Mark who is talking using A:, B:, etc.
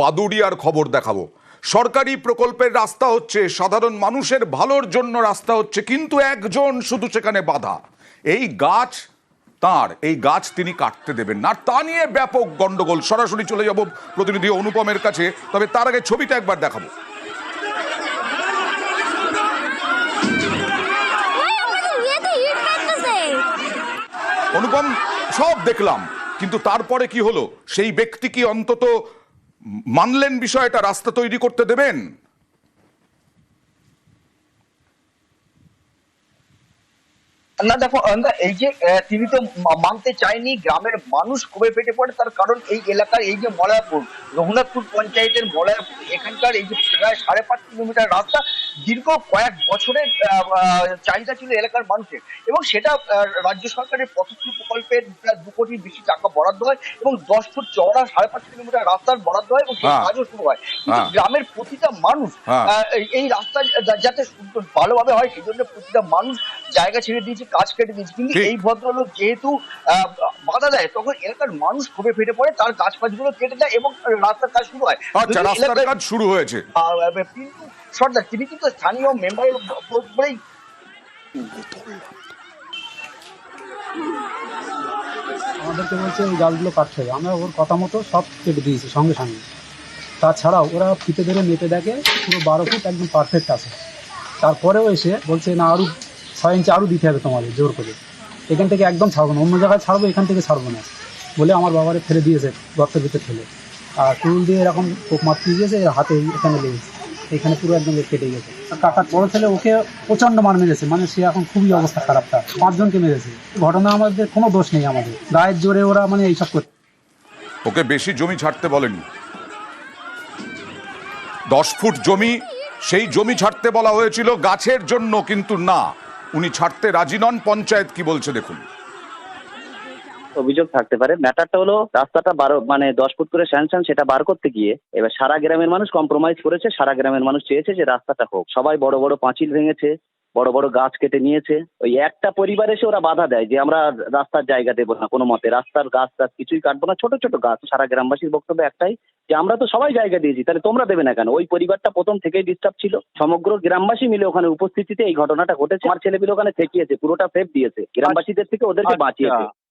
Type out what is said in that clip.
A: বাদুড়িয়ার খবর দেখাবো। সরকারি প্রকল্পের রাস্তা হচ্ছে সাধারণ মানুষের ভালোর জন্য রাস্তা হচ্ছে, কিন্তু একজন শুধু সেখানে বাধা। এই গাছ তার, এই গাছ তিনি কাটতে দেবেন না। তা নিয়ে ব্যাপক গন্ডগোল। সরাসরি চলে যাব প্রতিনিধি অনুপমের কাছে, তবে তার আগে ছবিটা একবার দেখাবো। অনুপম, সব দেখলাম, কিন্তু তারপরে কি হলো? সেই ব্যক্তি কি অন্তত মানলেন বিষয়টা রাস্তা তৈরি করতে দেবেন।
B: না দেখো এই যে তিনি তো মানতে চায়নি গ্রামের মানুষ কবে ফেটে পড়ে তার কারণ এই এলাকার এই যে মলয়াপুর রঘুনাথপুর পঞ্চায়েতের মলয়াপুর এখানকার এই যে প্রায় সাড়ে পাঁচ কিলোমিটার রাস্তা দীর্ঘ কয়েক বছরের চাহিদা ছিল এলাকার মানুষের এবং সেটা রাজ্য সরকারের পথশ্রী প্রকল্পের প্রায় দু কোটির বেশি টাকা বরাদ্দ হয় এবং দশ ফুট চওড়া সাড়ে পাঁচ কিলোমিটার রাস্তার বরাদ্দ হয় এবং সেই
A: হ্যাঁ।
B: কাজও শুরু হয় কিন্তু
A: হ্যাঁ।
B: গ্রামের প্রতিটা মানুষ
A: হ্যাঁ।
B: এই- রাস্তা যাতে ভালোভাবে হয় সেই জন্য প্রতিটা মানুষ জায়গা ছেড়ে দিয়েছে কাজ কেটে দিয়েছে। কিন্তু এই ভদ্রলোক যেহেতু বাধা দেয় তখন এলাকার মানুষ ক্ষোভে ফেটে পড়ে তার গাছ ফাছগুলো কেটে দেয় এবং রাস্তার কাজ শুরু হয়।
A: আচ্ছা রাস্তার কাজ শুরু হয়েছে।
B: পিন্টু সর্দার তিনি কিন্তু স্থানীয় মেম্বারের বলেই
C: আমাদেরকে বলছে এই গাছগুলো কাটতে হবে। আমরা ওর কথা মতো সব কেটে দিয়েছি সঙ্গে সঙ্গে। তাছাড়াও ওরা ফিতে ধরে মেপে দেখে পুরো বারো ফুট একদম পারফেক্ট আছে। তারপরেও এসে বলছে না আরও ছয় ইঞ্চি আরও দিতে হবে তোমাদের, জোর করে। এখান থেকে একদম ছাড়বো না, অন্য জায়গায় ছাড়বো, এখান থেকে ছাড়বো না, বলে আমার বাবারে ফেলে দিয়েছে গর্তের ভিতরে ফেলে আর টুল দিয়ে এরকম কোপ মারতে এর হাতে এখানে লেগেছে। এখানে পুরো একদম কেটে গেছে। আর কাকার বড় ছেলে, ওকে প্রচণ্ড মার মেরেছে মানে সে এখন খুবই অবস্থা খারাপ তার। পাঁচজনকে মেরেছে। ঘটনা আমাদের কোনো দোষ নেই আমাদের। গায়ের জোরে ওরা মানে এইসব করছে।
A: ওকে বেশি জমি ছাড়তে বলেনি। দশ ফুট জমি, সেই জমি ছাড়তে বলা হয়েছিল গাছের জন্য, কিন্তু না। উনি ছাড়তে রাজি নন, পঞ্চায়েত কি বলছে দেখুন।
D: অভিযোগ থাকতে পারে। ম্যাটারটা হলো, রাস্তাটা বারো মানে দশ ফুট করে স্যাংশন, সেটা বার করতে গিয়ে, এবার সারা গ্রামের মানুষ কম্প্রোমাইজ করেছে, সারা গ্রামের মানুষ চেয়েছে যে রাস্তাটা হোক। সবাই বড় বড় পাঁচিল ভেঙেছে বড় বড় গাছ কেটে নিয়েছে। ওই একটা পরিবার এসে ওরা বাধা দেয় যে আমরা রাস্তার জায়গা দেবো না কোনো মতে। রাস্তার গাছ টাছ কিছুই কাটবো না। ছোট ছোট গাছ সারা গ্রামবাসীর বক্তব্য একটাই যে আমরা তো সবাই জায়গা দিয়েছি তাহলে তোমরা দেবে না কেন? ওই পরিবারটা প্রথম থেকেই ডিস্টার্ব ছিল। সমগ্র গ্রামবাসী মিলে ওখানে উপস্থিতিতে এই ঘটনাটা ঘটেছে। আমার ছেলেপিলে ওখানে থেকেছে পুরোটা সেফ দিয়েছে। গ্রামবাসীদের থেকে ওদেরকে
B: আচ্ছা।
D: বাঁচিয়েছে।